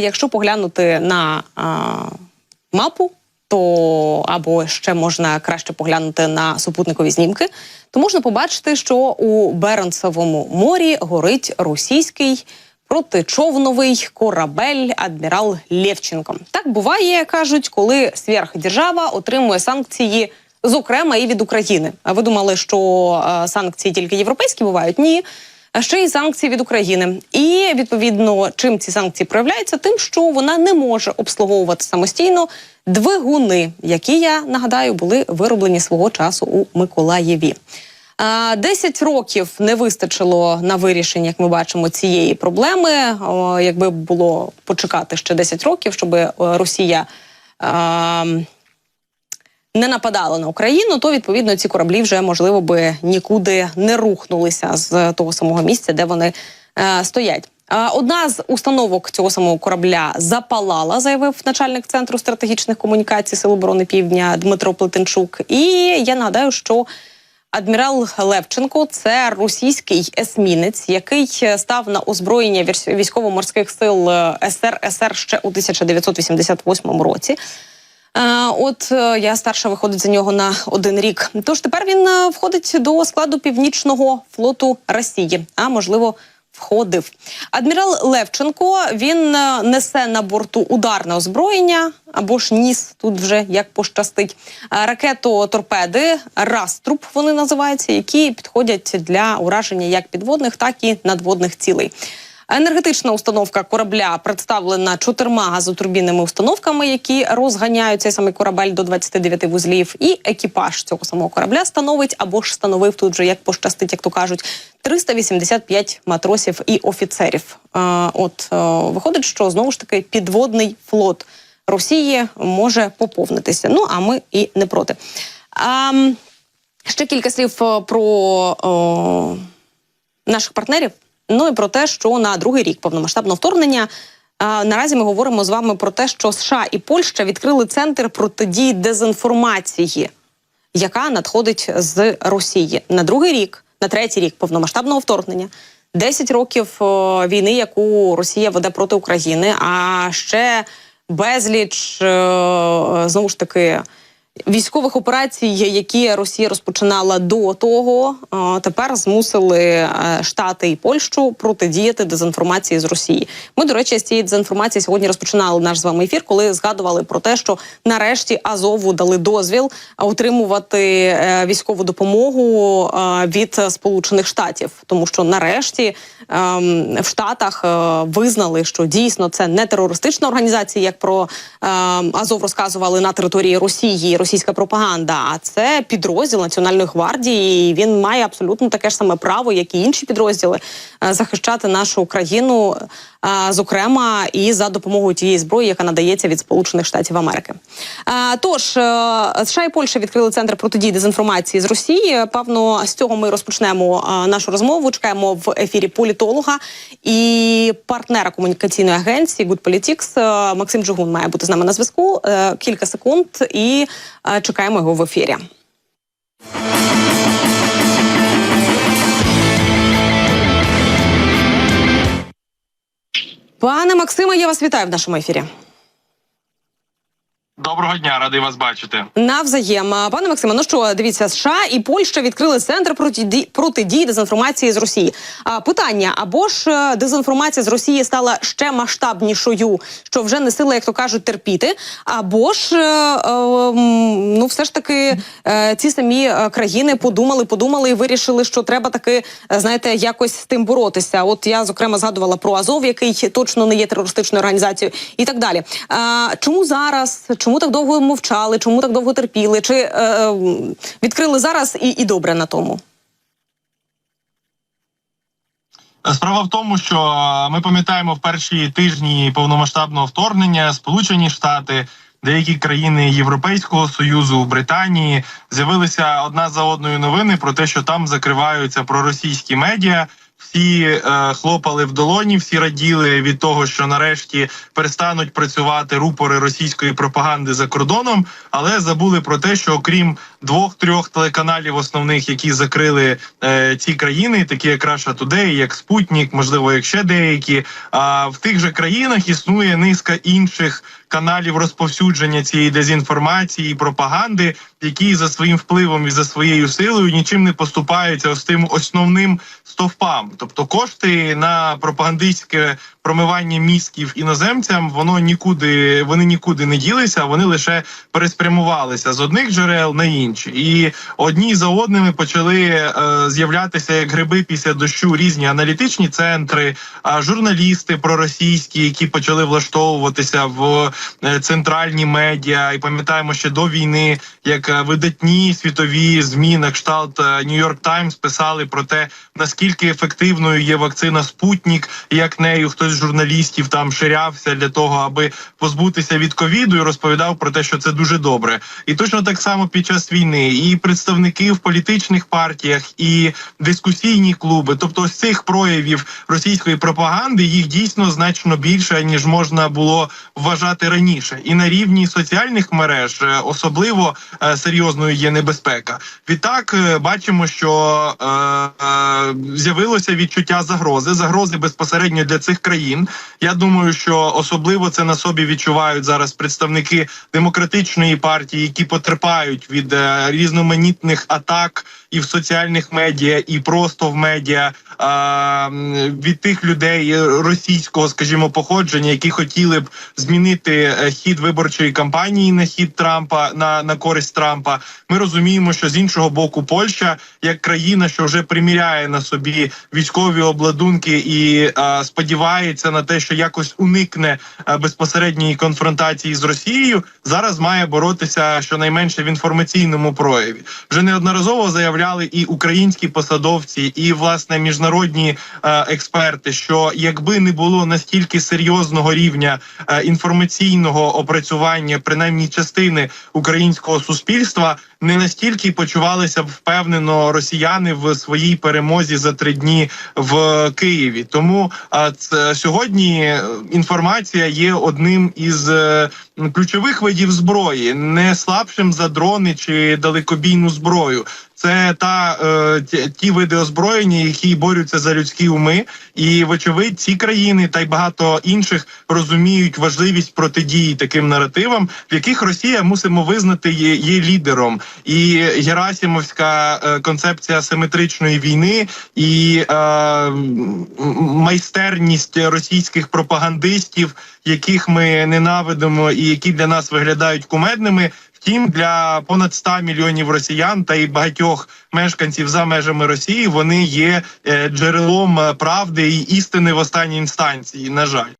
Якщо поглянути на а, мапу, то або ще можна краще поглянути на супутникові знімки, то можна побачити, що у Беренцевому морі горить російський протичовновий корабель адмірал Лєвченко. Так буває, кажуть, коли сверхдержава отримує санкції, зокрема і від України. А ви думали, що санкції тільки європейські бувають? Ні. А ще й санкції від України. І відповідно, чим ці санкції проявляються? Тим, що вона не може обслуговувати самостійно двигуни, які я нагадаю були вироблені свого часу у Миколаєві. А, 10 років не вистачило на вирішення, як ми бачимо, цієї проблеми. Якби було почекати ще 10 років, щоб е, Росія. Не нападала на Україну, то відповідно ці кораблі вже можливо би нікуди не рухнулися з того самого місця, де вони е, стоять. Одна з установок цього самого корабля запалала, заявив начальник центру стратегічних комунікацій Сил оборони Півдня Дмитро Плетенчук. І я нагадаю, що адмірал Левченко це російський есмінець, який став на озброєння військ- військово-морських сил е, СРСР ще у 1988 році. Е, От е, я старша виходить за нього на один рік. Тож тепер він е, входить до складу північного флоту Росії, а можливо. Входив адмірал Левченко. Він несе на борту ударне озброєння або ж ніс тут вже як пощастить. Ракету торпеди Раструб вони називаються, які підходять для ураження як підводних, так і надводних цілей. Енергетична установка корабля представлена чотирма газотурбінними установками, які розганяють цей самий корабель до 29 вузлів. І екіпаж цього самого корабля становить або ж становив тут вже як пощастить, як то кажуть, 385 матросів і офіцерів. Е, от е, виходить, що знову ж таки підводний флот Росії може поповнитися. Ну а ми і не проти. А, м, ще кілька слів е, про. О, наших партнерів. Ну і про те, що на другий рік повномасштабного вторгнення наразі ми говоримо з вами про те, що США і Польща відкрили центр протидії дезінформації, яка надходить з Росії на другий рік, на третій рік повномасштабного вторгнення. 10 років війни, яку Росія веде проти України, а ще безліч е, знову ж таки військових операцій, які Росія розпочинала до того, тепер змусили е, Штати і Польщу протидіяти дезінформації з Росії. Ми, до речі, з цієї дезінформації сьогодні розпочинали наш з вами ефір, коли згадували про те, що нарешті Азову дали дозвіл отримувати е, військову допомогу від Сполучених Штатів, тому що нарешті ем, в Штатах е, визнали, що дійсно це не терористична організація, як про ем, Азов розказували на території Росії, російська пропаганда. А це підрозділ Національної гвардії. і Він має абсолютно таке ж саме право, як і інші підрозділи, е, захищати нашу країну, е, зокрема і за допомогою тієї зброї, яка надається від Сполучених Штатів Америки. Е, Тож США і Польща відкрили центр протидії дезінформації з Росії. Певно, з цього ми розпочнемо нашу розмову. Чекаємо в ефірі політолога і партнера комунікаційної агенції Good Politics Максим Джигун має бути з нами на зв'язку. Кілька секунд і чекаємо його в ефірі. Пане Максиме, я вас вітаю в нашому ефірі. Доброго дня, радий вас бачити. Навзаєм, пане Максиме, ну що дивіться, США і Польща відкрили центр протидії, дезінформації з Росії. А питання або ж е, дезінформація з Росії стала ще масштабнішою, що вже не сила, як то кажуть, терпіти. Або ж е, е, ну, все ж таки е, ці самі е, країни подумали, подумали і вирішили, що треба таки е, знаєте, якось з тим боротися. От я зокрема згадувала про Азов, який точно не є терористичною організацією, і так далі. А, чому зараз? Чому так довго мовчали? Чому так довго терпіли? Чи е, е, відкрили зараз і, і добре на тому? Справа в тому, що е, ми пам'ятаємо в перші тижні повномасштабного вторгнення Сполучені Штати, деякі країни Європейського союзу, Британії з'явилися одна за одною новини про те, що там закриваються проросійські медіа. Всі е, хлопали в долоні, всі раділи від того, що нарешті перестануть працювати рупори російської пропаганди за кордоном, але забули про те, що окрім двох-трьох телеканалів основних, які закрили е, ці країни, такі як Russia Today, як Спутник, можливо, як ще деякі. А в тих же країнах існує низка інших каналів розповсюдження цієї дезінформації і пропаганди, які за своїм впливом і за своєю силою нічим не поступаються ось тим основним стовпам. Тобто кошти на пропагандистське промивання мізків іноземцям, воно нікуди вони нікуди не ділися, вони лише переспрямувалися з одних джерел на інші, і одні за одними почали е, з'являтися як гриби після дощу різні аналітичні центри, а журналісти проросійські, які почали влаштовуватися в е, центральні медіа. І пам'ятаємо ще до війни, як е, видатні світові змі на кшталт Нью-Йорк Таймс писали про те, наскільки ефективною є вакцина Спутник, як нею хтось з журналістів там ширявся для того, аби позбутися від ковіду, і розповідав про те, що це дуже добре. І точно так само під час війни і представники в політичних партіях, і дискусійні клуби, тобто ось цих проявів російської пропаганди, їх дійсно значно більше ніж можна було вважати раніше. І на рівні соціальних мереж е, особливо е, серйозною є небезпека. Відтак е, бачимо, що е, е, з'явилося відчуття загрози, загрози безпосередньо для цих країн. Я думаю, що особливо це на собі відчувають зараз представники демократичної партії, які потерпають від е, різноманітних атак і в соціальних медіа, і просто в медіа е, від тих людей російського, скажімо, походження, які хотіли б змінити е, хід виборчої кампанії на хід Трампа на, на користь Трампа. Ми розуміємо, що з іншого боку, Польща як країна, що вже приміряє на собі військові обладунки і е, сподівається на те, що якось уникне е, безпосередньої конфронтації з Росією, зараз має боротися щонайменше в інформаційному прояві. Вже неодноразово заявляли і українські посадовці, і власне міжнародні е, експерти, що якби не було настільки серйозного рівня е, інформаційного опрацювання, принаймні частини українського суспільства, не настільки почувалися б впевнено росіяни в своїй перемозі за три дні в Києві. Тому це, сьогодні інформація є одним із е, ключових видів зброї, не слабшим за дрони чи далекобійну зброю. Це та е, ті, види озброєння, які борються за людські уми, і вочевидь ці країни та й багато інших розуміють важливість протидії таким наративам, в яких Росія мусимо визнати є, є лідером. І Герасимовська е, концепція симетричної війни і е, майстерність російських пропагандистів, яких ми ненавидимо, і які для нас виглядають кумедними. Втім, для понад 100 мільйонів росіян та й багатьох мешканців за межами Росії вони є е, джерелом е, правди і істини в останній інстанції. На жаль.